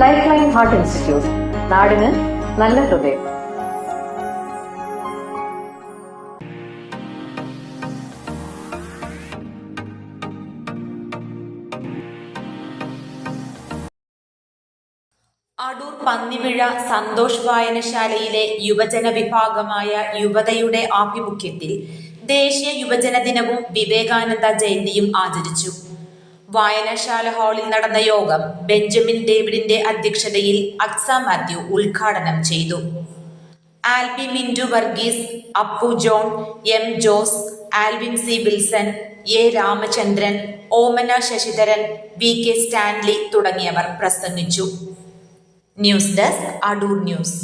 Life line heart institute നാടിന് നല്ല ഹൃദയം. അടൂർ പന്നിവിഴ സന്തോഷ് വായനശാലയിലെ യുവജന വിഭാഗമായ യുവതയുടെ ആഭിമുഖ്യത്തിൽ ദേശീയ യുവജന ദിനവും വിവേകാനന്ദ ജയന്തിയും ആചരിച്ചു. വായനശാല ഹാളിൽ നടന്ന യോഗം ബെഞ്ചമിൻ ഡേവിഡിന്റെ അധ്യക്ഷതയിൽ അക്സ മാത്യു ഉദ്ഘാടനം ചെയ്തു. Albi Mindu Varghese Appu John M Jose Alvin C Wilson A Ramachandran Omana Sasidharan V K Stanley തുടങ്ങിയവർ പ്രസംഗിച്ചു. News desk Adoor news.